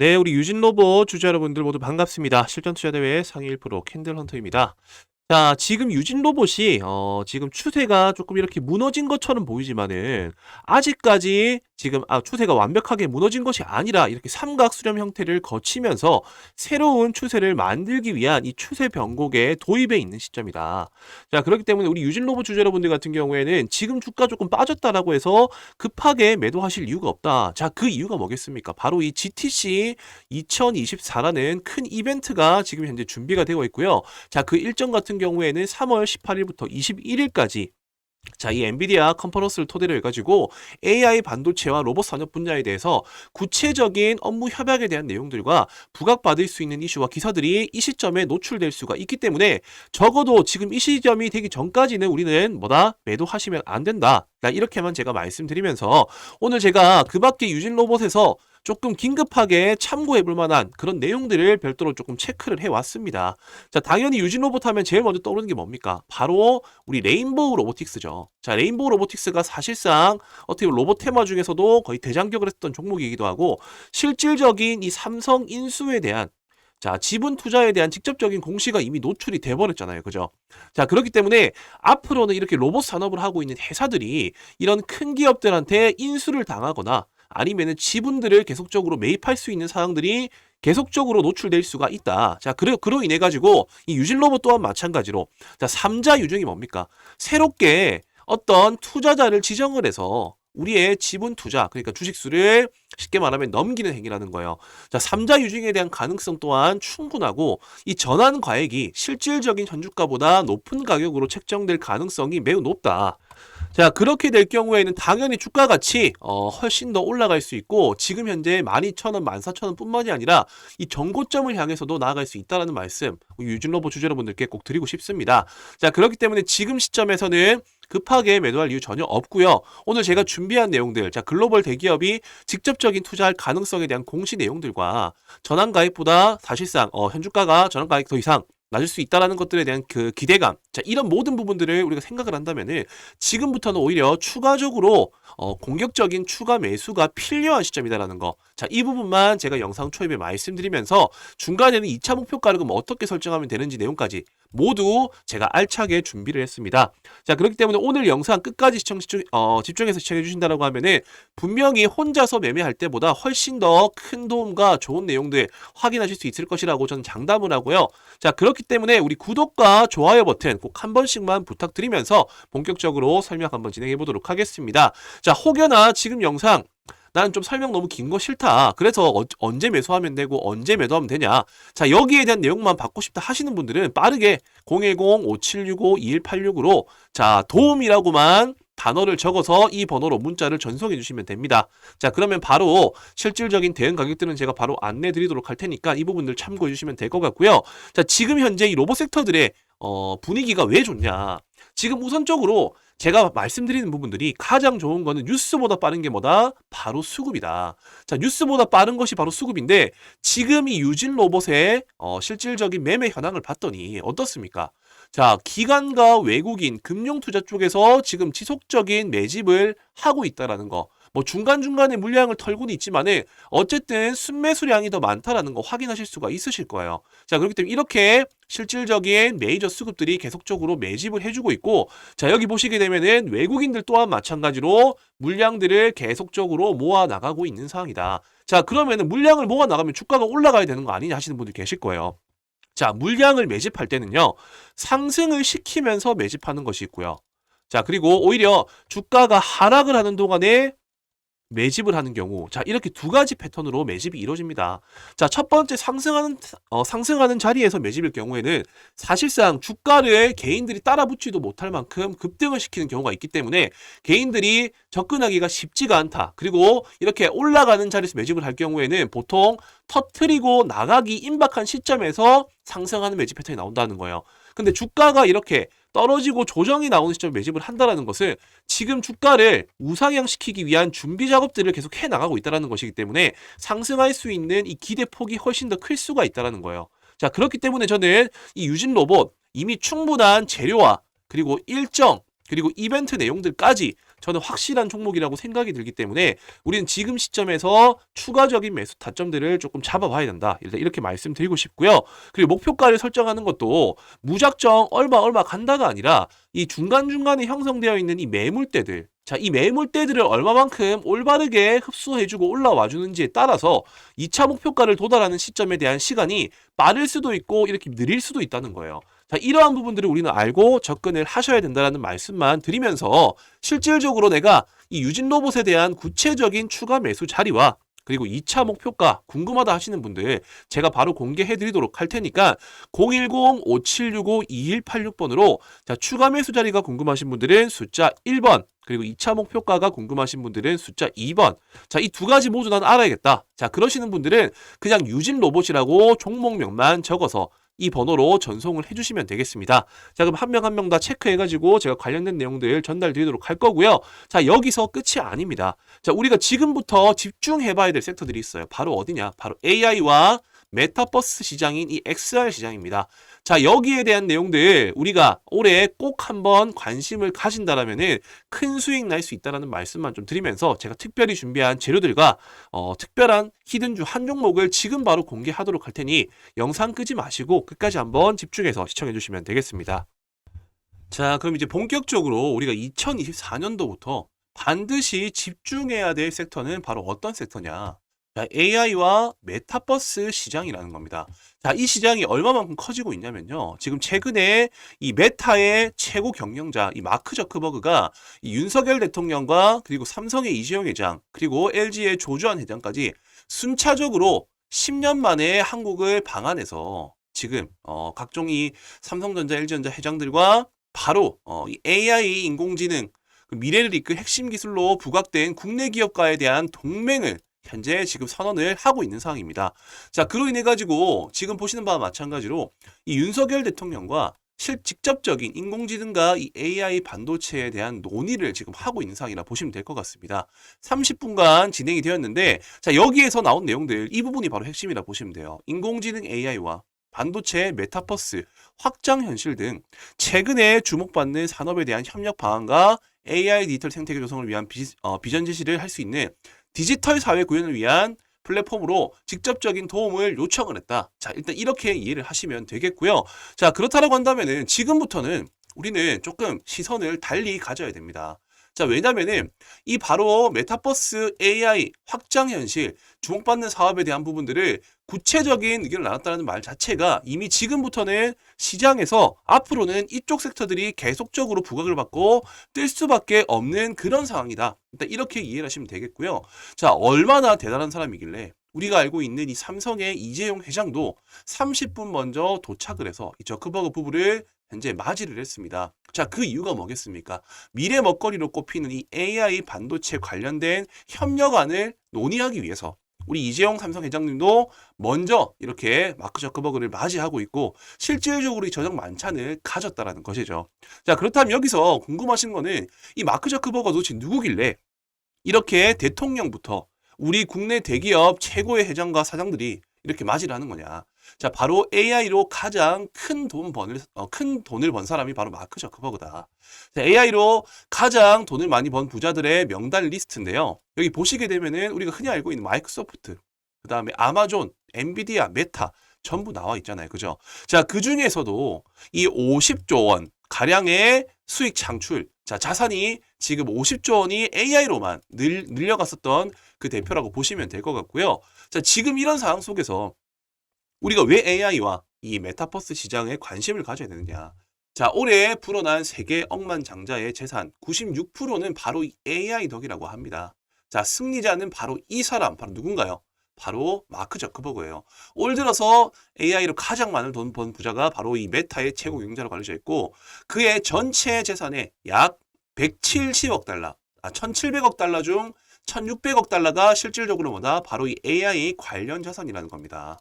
네, 우리 유진 로봇 주주 여러분들 모두 반갑습니다. 실전 투자 대회 상위 1% 캔들 헌터입니다. 자, 지금 유진 로봇이 어, 지금 추세가 조금 이렇게 무너진 것처럼 보이지만은 아직까지 지금 아, 추세가 완벽하게 무너진 것이 아니라 이렇게 삼각 수렴 형태를 거치면서 새로운 추세를 만들기 위한 이 추세 변곡에 도입해 있는 시점이다. 자, 그렇기 때문에 우리 유진 로봇 주주 여러분들 같은 경우에는 지금 주가 조금 빠졌다라고 해서 급하게 매도하실 이유가 없다. 자, 그 이유가 뭐겠습니까? 바로 이 GTC 2024라는 큰 이벤트가 지금 현재 준비가 되어 있고요. 자, 그 일정 같은 경우에는 3월 18일부터 21일까지 자, 이 엔비디아 컨퍼런스를 토대로 해가지고 AI 반도체와 로봇 산업 분야에 대해서 구체적인 업무 협약에 대한 내용들과 부각받을 수 있는 이슈와 기사들이 이 시점에 노출될 수가 있기 때문에 적어도 지금 이 시점이 되기 전까지는 우리는 뭐다? 매도하시면 안 된다. 나 이렇게만 제가 말씀드리면서 오늘 제가 그 밖에 유진 로봇에서 조금 긴급하게 참고해 볼 만한 그런 내용들을 별도로 조금 체크를 해 왔습니다. 자, 당연히 유진 로봇 하면 제일 먼저 떠오르는 게 뭡니까? 바로 우리 레인보우 로보틱스죠. 자, 레인보우 로보틱스가 사실상 어떻게 보면 로봇 테마 중에서도 거의 대장격을 했던 종목이기도 하고 실질적인 이 삼성 인수에 대한 자, 지분 투자에 대한 직접적인 공시가 이미 노출이 돼 버렸잖아요. 그죠? 자, 그렇기 때문에 앞으로는 이렇게 로봇 산업을 하고 있는 회사들이 이런 큰 기업들한테 인수를 당하거나 아니면은 지분들을 계속적으로 매입할 수 있는 사항들이 계속적으로 노출될 수가 있다. 자, 그래, 그로 인해 가지고 이 유진 로봇 또한 마찬가지로 자, 삼자 유증이 뭡니까? 새롭게 어떤 투자자를 지정을 해서 우리의 지분 투자, 그러니까 주식수를 쉽게 말하면 넘기는 행위라는 거예요. 자, 삼자 유증에 대한 가능성 또한 충분하고 이 전환 과액이 실질적인 현주가보다 높은 가격으로 책정될 가능성이 매우 높다. 자, 그렇게 될 경우에는 당연히 주가 가치 어, 훨씬 더 올라갈 수 있고 지금 현재 12,000원, 14,000원 뿐만이 아니라 이 정고점을 향해서도 나아갈 수 있다라는 말씀 우리 유진로보 주주 여러분들께 꼭 드리고 싶습니다. 자, 그렇기 때문에 지금 시점에서는 급하게 매도할 이유 전혀 없고요. 오늘 제가 준비한 내용들, 자 글로벌 대기업이 직접적인 투자할 가능성에 대한 공시 내용들과 전환 가액보다 사실상 어, 현주가가 전환 가액 더 이상 낮을 수 있다라는 것들에 대한 그 기대감, 자 이런 모든 부분들을 우리가 생각을 한다면은 지금부터는 오히려 추가적으로 어, 공격적인 추가 매수가 필요한 시점이다라는 거. 자, 이 부분만 제가 영상 초입에 말씀드리면서 중간에는 2차 목표가를 그럼 어떻게 설정하면 되는지 내용까지 모두 제가 알차게 준비를 했습니다. 자, 그렇기 때문에 오늘 영상 끝까지 시청, 집중, 어, 집중해서 시청해 주신다라고 하면은 분명히 혼자서 매매할 때보다 훨씬 더 큰 도움과 좋은 내용들 확인하실 수 있을 것이라고 저는 장담을 하고요. 자, 그렇기 때문에 우리 구독과 좋아요 버튼 꼭 한 번씩만 부탁드리면서 본격적으로 설명 한번 진행해 보도록 하겠습니다. 자, 혹여나 지금 영상 나는 좀 설명 너무 긴 거 싫다. 그래서 어, 언제 매수하면 되고 언제 매도하면 되냐. 자, 여기에 대한 내용만 받고 싶다 하시는 분들은 빠르게 010-5765-2186으로 자, 도움이라고만 단어를 적어서 이 번호로 문자를 전송해 주시면 됩니다. 자, 그러면 바로 실질적인 대응 가격들은 제가 바로 안내 드리도록 할 테니까 이 부분들 참고해 주시면 될 것 같고요. 자, 지금 현재 이 로봇 섹터들의 어, 분위기가 왜 좋냐. 지금 우선적으로 제가 말씀드리는 부분들이 가장 좋은 거는 뉴스보다 빠른 게 뭐다? 바로 수급이다. 자, 뉴스보다 빠른 것이 바로 수급인데 지금 이 유진 로봇의 어, 실질적인 매매 현황을 봤더니 어떻습니까? 자, 기관과 외국인 금융 투자 쪽에서 지금 지속적인 매집을 하고 있다라는 거. 뭐 중간중간에 물량을 털고는 있지만은 어쨌든 순매수량이 더 많다라는 거 확인하실 수가 있으실 거예요. 자, 그렇기 때문에 이렇게 실질적인 메이저 수급들이 계속적으로 매집을 해주고 있고 자, 여기 보시게 되면은 외국인들 또한 마찬가지로 물량들을 계속적으로 모아 나가고 있는 상황이다. 자, 그러면은 물량을 모아 나가면 주가가 올라가야 되는 거 아니냐 하시는 분들 계실 거예요. 자, 물량을 매집할 때는요, 상승을 시키면서 매집하는 것이 있고요. 자, 그리고 오히려 주가가 하락을 하는 동안에 매집을 하는 경우 자 이렇게 두 가지 패턴으로 매집이 이루어집니다. 자 첫 번째 상승하는 어, 상승하는 자리에서 매집일 경우에는 사실상 주가를 개인들이 따라붙지도 못할 만큼 급등을 시키는 경우가 있기 때문에 개인들이 접근하기가 쉽지가 않다. 그리고 이렇게 올라가는 자리에서 매집을 할 경우에는 보통 터트리고 나가기 임박한 시점에서 상승하는 매집 패턴이 나온다는 거예요. 근데 주가가 이렇게 떨어지고 조정이 나오는 시점에 매집을 한다라는 것은 지금 주가를 우상향시키기 위한 준비 작업들을 계속 해 나가고 있다라는 것이기 때문에 상승할 수 있는 이 기대 폭이 훨씬 더 클 수가 있다라는 거예요. 자, 그렇기 때문에 저는 이 유진 로봇 이미 충분한 재료와 그리고 일정 그리고 이벤트 내용들까지 저는 확실한 종목이라고 생각이 들기 때문에 우리는 지금 시점에서 추가적인 매수 타점들을 조금 잡아봐야 된다. 이렇게 말씀드리고 싶고요. 그리고 목표가를 설정하는 것도 무작정 얼마 얼마 간다가 아니라 이 중간중간에 형성되어 있는 이 매물대들 자, 이 매물대들을 얼마만큼 올바르게 흡수해주고 올라와 주는지에 따라서 2차 목표가를 도달하는 시점에 대한 시간이 빠를 수도 있고 이렇게 느릴 수도 있다는 거예요. 자, 이러한 부분들을 우리는 알고 접근을 하셔야 된다는 말씀만 드리면서 실질적으로 내가 이 유진 로봇에 대한 구체적인 추가 매수 자리와 그리고 2차 목표가 궁금하다 하시는 분들 제가 바로 공개해 드리도록 할 테니까 010-5765-2186번으로 자, 추가 매수 자리가 궁금하신 분들은 숫자 1번 그리고 2차 목표가가 궁금하신 분들은 숫자 2번. 자, 이 두 가지 모두 난 알아야겠다. 자, 그러시는 분들은 그냥 유진 로봇이라고 종목명만 적어서 이 번호로 전송을 해주시면 되겠습니다. 자, 그럼 한 명 한 명 다 체크해가지고 제가 관련된 내용들 전달 드리도록 할 거고요. 자, 여기서 끝이 아닙니다. 자, 우리가 지금부터 집중해봐야 될 섹터들이 있어요. 바로 어디냐? 바로 AI와 메타버스 시장인 이 XR 시장입니다. 자, 여기에 대한 내용들 우리가 올해 꼭 한번 관심을 가진다라면은 큰 수익 날 수 있다라는 말씀만 좀 드리면서 제가 특별히 준비한 재료들과 어, 특별한 히든주 한 종목을 지금 바로 공개하도록 할 테니 영상 끄지 마시고 끝까지 한번 집중해서 시청해 주시면 되겠습니다. 자, 그럼 이제 본격적으로 우리가 2024년도부터 반드시 집중해야 될 섹터는 바로 어떤 섹터냐? 자, AI와 메타버스 시장이라는 겁니다. 자, 이 시장이 얼마만큼 커지고 있냐면요. 지금 최근에 이 메타의 최고 경영자, 이 마크 저크버그가 이 윤석열 대통령과 그리고 삼성의 이재용 회장, 그리고 LG의 조주환 회장까지 순차적으로 10년 만에 한국을 방한해서 지금 어, 각종 이 삼성전자, LG전자 회장들과 바로 어, 이 AI 인공지능 그 미래를 이끌 핵심 기술로 부각된 국내 기업가에 대한 동맹을 현재 지금 선언을 하고 있는 상황입니다. 자, 그로 인해 가지고 지금 보시는 바와 마찬가지로 이 윤석열 대통령과 실 직접적인 인공지능과 이 AI 반도체에 대한 논의를 지금 하고 있는 상황이라 보시면 될 것 같습니다. 30분간 진행이 되었는데 자, 여기에서 나온 내용들 이 부분이 바로 핵심이라 보시면 돼요. 인공지능 AI와 반도체, 메타버스, 확장 현실 등 최근에 주목받는 산업에 대한 협력 방안과 AI 디지털 생태계 조성을 위한 비, 어, 비전 제시를 할 수 있는 디지털 사회 구현을 위한 플랫폼으로 직접적인 도움을 요청을 했다. 자, 일단 이렇게 이해를 하시면 되겠고요. 자, 그렇다라고 한다면은 지금부터는 우리는 조금 시선을 달리 가져야 됩니다. 자, 왜냐면은 이 바로 메타버스 AI 확장 현실 주목받는 사업에 대한 부분들을 구체적인 의견을 나눴다는 말 자체가 이미 지금부터는 시장에서 앞으로는 이쪽 섹터들이 계속적으로 부각을 받고 뜰 수밖에 없는 그런 상황이다. 일단 이렇게 이해를 하시면 되겠고요. 자, 얼마나 대단한 사람이길래 우리가 알고 있는 이 삼성의 이재용 회장도 30분 먼저 도착을 해서 이 저크버그 부부를 현재 맞이를 했습니다. 자, 그 이유가 뭐겠습니까? 미래 먹거리로 꼽히는 이 AI 반도체 관련된 협력안을 논의하기 위해서 우리 이재용 삼성 회장님도 먼저 이렇게 마크 저크버그를 맞이하고 있고 실질적으로 이 저녁 만찬을 가졌다라는 것이죠. 자, 그렇다면 여기서 궁금하신 거는 이 마크 저크버거 도대체 누구길래 이렇게 대통령부터 우리 국내 대기업 최고의 회장과 사장들이 이렇게 맞이를 하는 거냐. 자, 바로 AI로 가장 큰 돈 번을, 어, 큰 돈을 번 사람이 바로 마크 저크버그다. 자, AI로 가장 돈을 많이 번 부자들의 명단 리스트인데요. 여기 보시게 되면은 우리가 흔히 알고 있는 마이크로소프트, 그 다음에 아마존, 엔비디아, 메타, 전부 나와 있잖아요. 그죠? 자, 그 중에서도 이 50조 원 가량의 수익 창출, 자, 자산이 지금 50조 원이 AI로만 늘, 늘려갔었던 그 대표라고 보시면 될 것 같고요. 자, 지금 이런 상황 속에서 우리가 왜 AI와 이 메타버스 시장에 관심을 가져야 되느냐. 자, 올해 불어난 세계 억만장자의 재산 96%는 바로 이 AI 덕이라고 합니다. 자, 승리자는 바로 이 사람, 바로 누군가요? 바로 마크 저크버그예요. 올 들어서 AI로 가장 많은 돈 번 부자가 바로 이 메타의 최고 경자로 알려져 있고 그의 전체 재산의 약 170억 달러, 아 1,700억 달러 중 1,600억 달러가 실질적으로 뭐다? 바로 이 AI 관련 자산이라는 겁니다.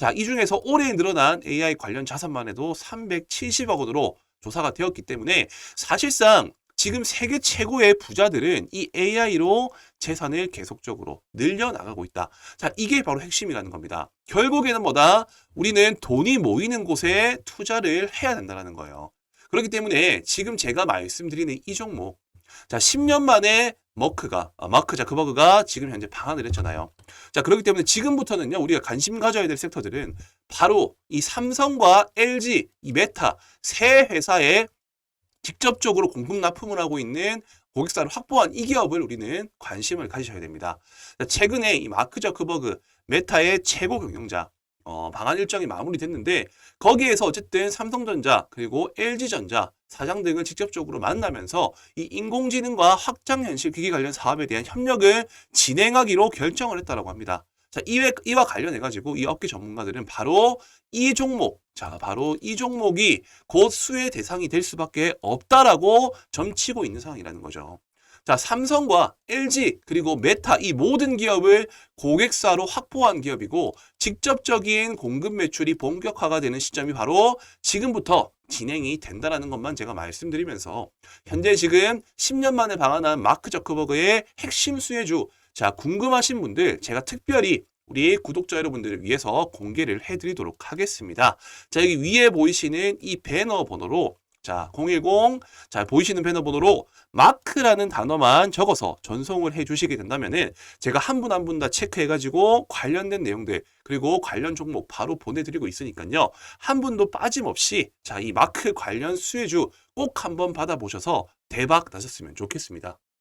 자, 이 중에서 올해 늘어난 AI 관련 자산만 해도 370억 원으로 조사가 되었기 때문에 사실상 지금 세계 최고의 부자들은 이 AI로 재산을 계속적으로 늘려나가고 있다. 자, 이게 바로 핵심이라는 겁니다. 결국에는 뭐다? 우리는 돈이 모이는 곳에 투자를 해야 된다는 거예요. 그렇기 때문에 지금 제가 말씀드리는 이 종목, 자, 10년 만에 머크가, 아, 마크 자크버그가 지금 현재 방한을 했잖아요. 자, 그렇기 때문에 지금부터는요, 우리가 관심 가져야 될 섹터들은 바로 이 삼성과 LG, 이 메타 세 회사에 직접적으로 공급 납품을 하고 있는 고객사를 확보한 이 기업을 우리는 관심을 가지셔야 됩니다. 자, 최근에 이 마크 저크버그 메타의 최고 경영자 어, 방한 일정이 마무리됐는데 거기에서 어쨌든 삼성전자 그리고 LG전자 사장 등을 직접적으로 만나면서 이 인공지능과 확장현실 기기 관련 사업에 대한 협력을 진행하기로 결정을 했다라고 합니다. 자, 이와, 이와 관련해가지고 이 업계 전문가들은 바로 이 종목, 자, 바로 이 종목이 곧 수혜 대상이 될 수밖에 없다라고 점치고 있는 상황이라는 거죠. 자, 삼성과 LG 그리고 메타 이 모든 기업을 고객사로 확보한 기업이고 직접적인 공급 매출이 본격화가 되는 시점이 바로 지금부터 진행이 된다라는 것만 제가 말씀드리면서 현재 지금 10년 만에 방한한 마크 저크버그의 핵심 수혜주 자, 궁금하신 분들 제가 특별히 우리 구독자 여러분들을 위해서 공개를 해드리도록 하겠습니다. 자, 여기 위에 보이시는 이 배너 번호로 자, 010, 자, 보이시는 배너 번호로 마크라는 단어만 적어서 전송을 해 주시게 된다면은 제가 한 분 한 분 다 체크해 가지고 관련된 내용들 그리고 관련 종목 바로 보내 드리고 있으니까요. 한 분도 빠짐없이 자, 이 마크 관련 수혜주 꼭 한번 받아 보셔서 대박 나셨으면 좋겠습니다.